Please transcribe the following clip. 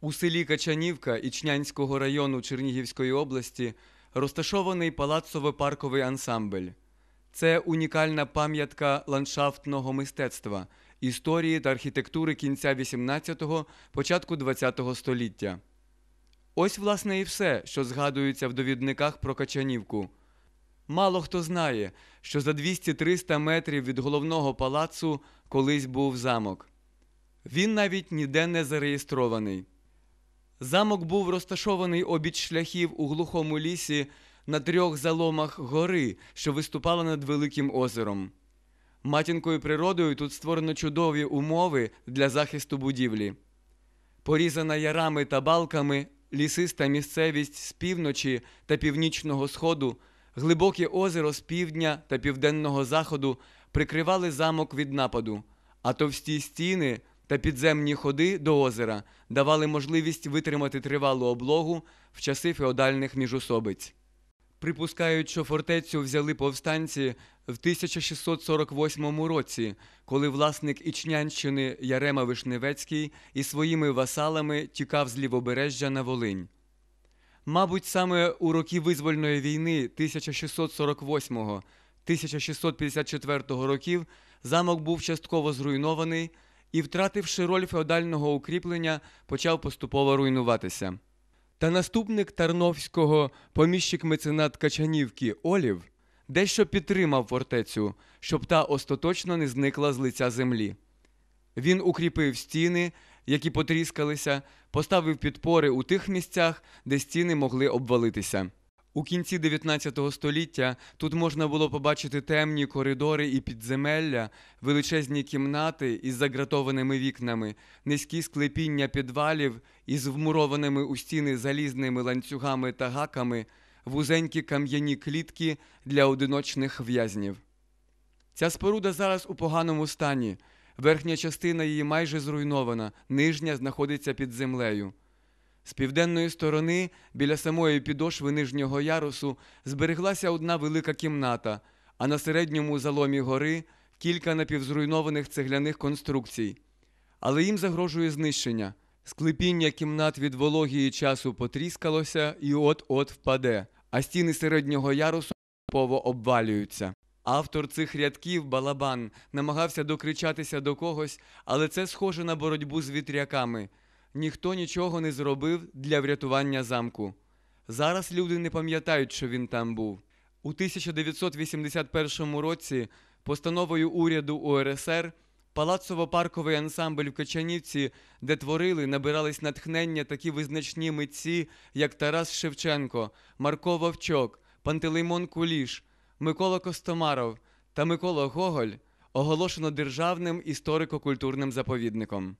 У селі Качанівка Ічнянського району Чернігівської області розташований палацово-парковий ансамбль. Це унікальна пам'ятка ландшафтного мистецтва, історії та архітектури кінця 18-го, початку 20-го століття. Ось, власне, і все, що згадується в довідниках про Качанівку. Мало хто знає, що за 200-300 метрів від головного палацу колись був замок. Він навіть ніде не зареєстрований. Замок був розташований обіч шляхів у глухому лісі на трьох заломах гори, що виступала над великим озером. Матінкою природою тут створено чудові умови для захисту будівлі. Порізана ярами та балками, лісиста місцевість з півночі та північного сходу, глибоке озеро з півдня та південного заходу прикривали замок від нападу, а товсті стіни та підземні ходи до озера давали можливість витримати тривалу облогу в часи феодальних міжусобиць. Припускають, що фортецю взяли повстанці в 1648 році, коли власник Ічнянщини Ярема Вишневецький із своїми васалами тікав з лівобережжя на Волинь. Мабуть, саме у роки визвольної війни 1648-1654 років замок був частково зруйнований і, втративши роль феодального укріплення, почав поступово руйнуватися. Та наступник Тарновського, поміщик меценат Качанівки Олів, дещо підтримав фортецю, щоб та остаточно не зникла з лиця землі. Він укріпив стіни, які потріскалися, поставив підпори у тих місцях, де стіни могли обвалитися. У кінці 19 століття тут можна було побачити темні коридори і підземелля, величезні кімнати із загратованими вікнами, низькі склепіння підвалів із вмурованими у стіни залізними ланцюгами та гаками, вузенькі кам'яні клітки для одиночних в'язнів. Ця споруда зараз у поганому стані. Верхня частина її майже зруйнована, нижня знаходиться під землею. З південної сторони, біля самої підошви нижнього ярусу, збереглася одна велика кімната, а на середньому заломі гори кілька напівзруйнованих цегляних конструкцій. Але їм загрожує знищення. Склепіння кімнат від вології часу потріскалося і от-от впаде, а стіни середнього ярусу поступово обвалюються. Автор цих рядків, Балабан, намагався докричатися до когось, але це схоже на боротьбу з вітряками. Ніхто нічого не зробив для врятування замку. Зараз люди не пам'ятають, що він там був. У 1981 році постановою уряду УРСР палацово-парковий ансамбль в Качанівці, де творили, набирались натхнення такі визначні митці, як Тарас Шевченко, Марко Вовчок, Пантелеймон Куліш, Микола Костомаров та Микола Гоголь, оголошено державним історико-культурним заповідником.